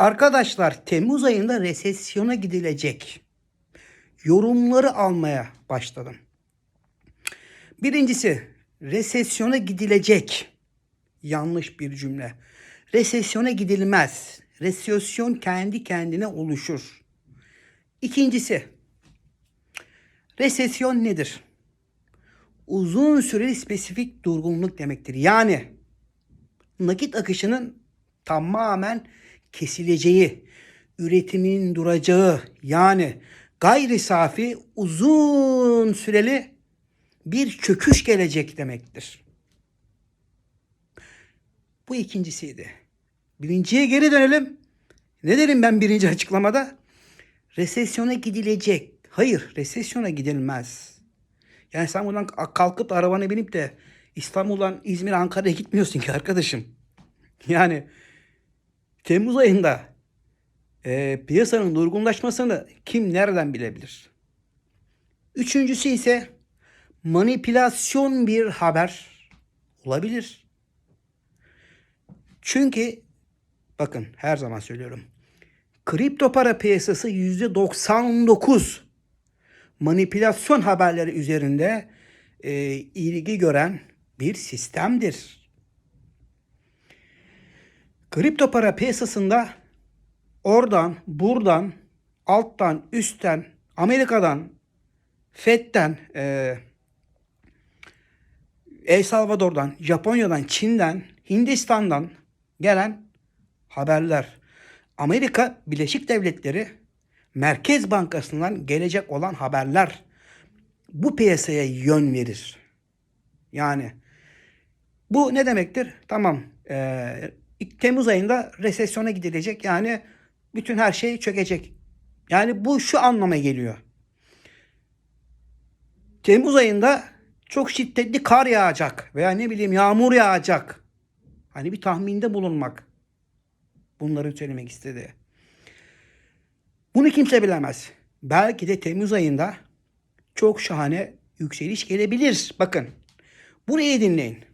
Arkadaşlar Temmuz ayında resesyona gidilecek. Yorumları almaya başladım. Birincisi resesyona gidilecek. Yanlış bir cümle. Resesyona gidilmez. Resesyon kendi kendine oluşur. İkincisi resesyon nedir? Uzun süreli spesifik durgunluk demektir. Yani nakit akışının tamamen kesileceği, üretimin duracağı yani gayri safi uzun süreli bir çöküş gelecek demektir. Bu ikincisiydi. Birinciye geri dönelim. Ne derim ben birinci açıklamada? Resesyona gidilecek. Hayır, resesyona gidilmez. Yani sen buradan kalkıp arabana binip de İstanbul'dan İzmir, Ankara'ya gitmiyorsun ki arkadaşım. Yani Temmuz ayında e, piyasanın durgunlaşmasını kim nereden bilebilir? Üçüncüsü ise manipülasyon bir haber olabilir. Çünkü bakın her zaman söylüyorum. Kripto para piyasası %99 manipülasyon haberleri üzerinde e, ilgi gören bir sistemdir. Kripto para piyasasında oradan, buradan, alttan, üstten, Amerika'dan, FED'den, e, El Salvador'dan, Japonya'dan, Çin'den, Hindistan'dan gelen haberler. Amerika Birleşik Devletleri Merkez Bankası'ndan gelecek olan haberler bu piyasaya yön verir. Yani bu ne demektir? Tamam. E, Temmuz ayında resesyona gidilecek. Yani bütün her şey çökecek. Yani bu şu anlama geliyor. Temmuz ayında çok şiddetli kar yağacak veya ne bileyim yağmur yağacak. Hani bir tahminde bulunmak. Bunları söylemek istedi. Bunu kimse bilemez. Belki de Temmuz ayında çok şahane yükseliş gelebilir. Bakın. İyi dinleyin.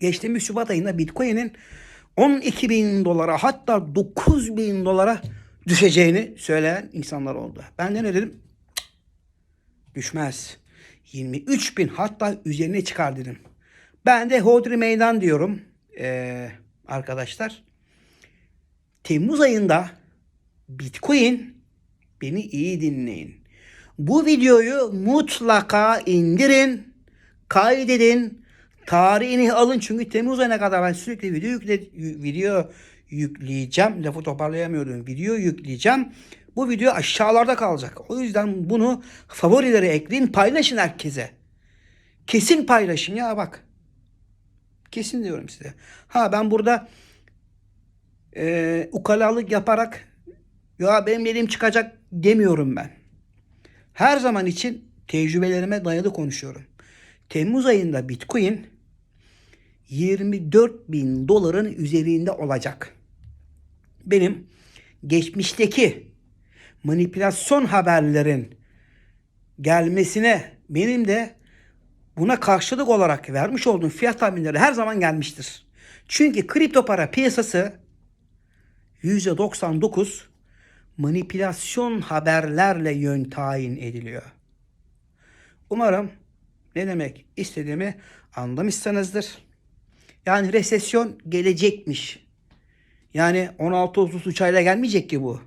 Geçtiğimiz Şubat ayında Bitcoin'in 12 bin dolara hatta 9 bin dolara düşeceğini söyleyen insanlar oldu. Ben de ne dedim? Düşmez. 23 bin hatta üzerine çıkar dedim. Ben de hodri meydan diyorum ee, arkadaşlar. Temmuz ayında Bitcoin beni iyi dinleyin. Bu videoyu mutlaka indirin, kaydedin, tarihini alın çünkü Temmuz ayına kadar ben sürekli video yükle, video yükleyeceğim. Lafı toparlayamıyorum. Video yükleyeceğim. Bu video aşağılarda kalacak. O yüzden bunu favorilere ekleyin, paylaşın herkese. Kesin paylaşın ya bak. Kesin diyorum size. Ha ben burada e, ukalalık yaparak ya benim dediğim çıkacak demiyorum ben. Her zaman için tecrübelerime dayalı konuşuyorum. Temmuz ayında Bitcoin 24 bin doların üzerinde olacak. Benim geçmişteki manipülasyon haberlerin gelmesine benim de buna karşılık olarak vermiş olduğum fiyat tahminleri her zaman gelmiştir. Çünkü kripto para piyasası %99 manipülasyon haberlerle yön tayin ediliyor. Umarım ne demek istediğimi anlamışsınızdır. Yani resesyon gelecekmiş. Yani 16 33 ayla gelmeyecek ki bu.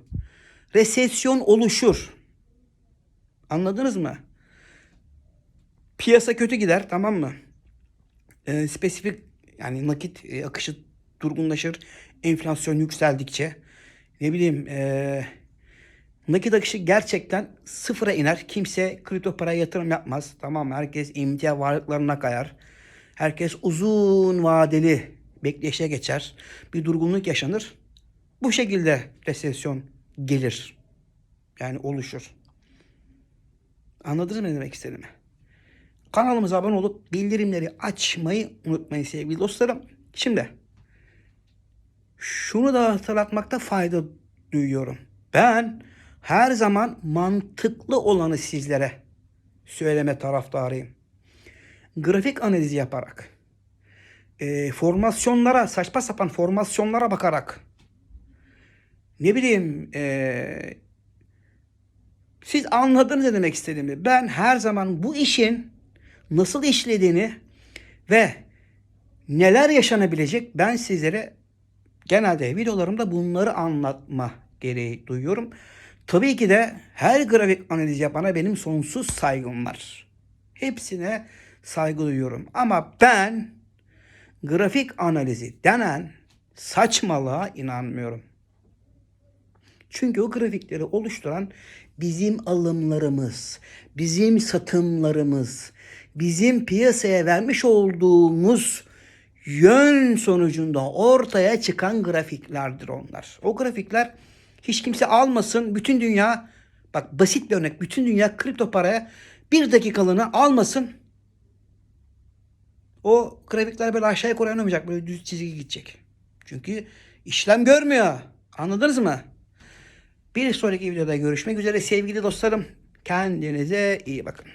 Resesyon oluşur. Anladınız mı? Piyasa kötü gider tamam mı? Ee, spesifik yani nakit e, akışı durgunlaşır. Enflasyon yükseldikçe ne bileyim e, nakit akışı gerçekten sıfıra iner. Kimse kripto paraya yatırım yapmaz. Tamam mı? Herkes emtia varlıklarına kayar. Herkes uzun vadeli bekleyişe geçer. Bir durgunluk yaşanır. Bu şekilde resesyon gelir. Yani oluşur. Anladınız mı ne demek istediğimi? Kanalımıza abone olup bildirimleri açmayı unutmayın sevgili dostlarım. Şimdi şunu da hatırlatmakta fayda duyuyorum. Ben her zaman mantıklı olanı sizlere söyleme taraftarıyım. Grafik analizi yaparak, e, formasyonlara, saçma sapan formasyonlara bakarak ne bileyim eee, siz anladınız ne demek istediğimi. Ben her zaman bu işin nasıl işlediğini ve neler yaşanabilecek ben sizlere genelde videolarımda bunları anlatma gereği duyuyorum. Tabii ki de her grafik analiz yapana benim sonsuz saygım var. Hepsine saygı duyuyorum. Ama ben grafik analizi denen saçmalığa inanmıyorum. Çünkü o grafikleri oluşturan bizim alımlarımız, bizim satımlarımız, bizim piyasaya vermiş olduğumuz yön sonucunda ortaya çıkan grafiklerdir onlar. O grafikler hiç kimse almasın. Bütün dünya bak basit bir örnek. Bütün dünya kripto paraya bir dakikalığına almasın. O grafikler böyle aşağıya yukarı oynamayacak. Böyle düz çizgi gidecek. Çünkü işlem görmüyor. Anladınız mı? Bir sonraki videoda görüşmek üzere sevgili dostlarım. Kendinize iyi bakın.